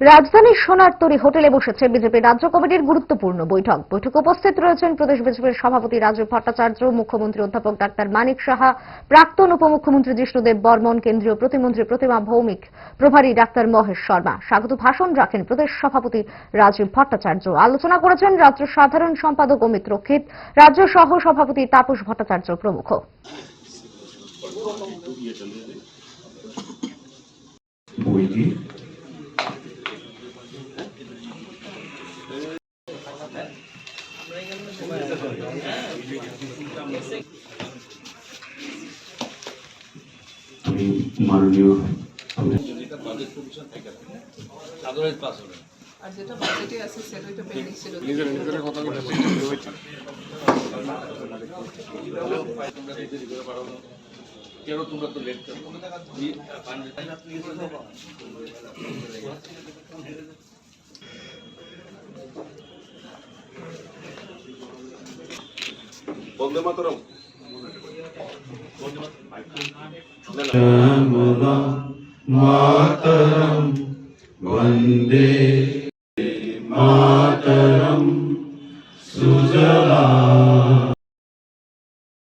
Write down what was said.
রাজধানীর সোনারতরী হোটেলে বসেছে বিজেপি রাজ্য কমিটির গুরুত্বপূর্ণ বৈঠক। বৈঠকে উপস্থিত রয়েছেন প্রদেশ বিজেপির সভাপতি রাজীব ভট্টাচার্য, মুখ্যমন্ত্রী অধ্যাপক ডাক্তার মানিক সাহা, প্রাক্তন উপমুখ্যমন্ত্রী জিষ্ণুদেব বর্মন, কেন্দ্রীয় প্রতিমন্ত্রী প্রতিমা ভৌমিক, প্রভারী ডাক্তার মহেশ শর্মা। স্বাগত ভাষণ রাখেন প্রদেশ সভাপতি রাজীব ভট্টাচার্য। আলোচনা করেছেন রাজ্য সাধারণ সম্পাদক অমিত রক্ষিত, রাজ্য সহ সভাপতি তাপস ভট্টাচার্য প্রমুখ। বইটি মাননীয় আর যেটা বাজেটে আছে সেটা একটা পেন্ডিং ছিল। বন্দে মাতরম। মাতরম বন্দে মাতরম। সুজলা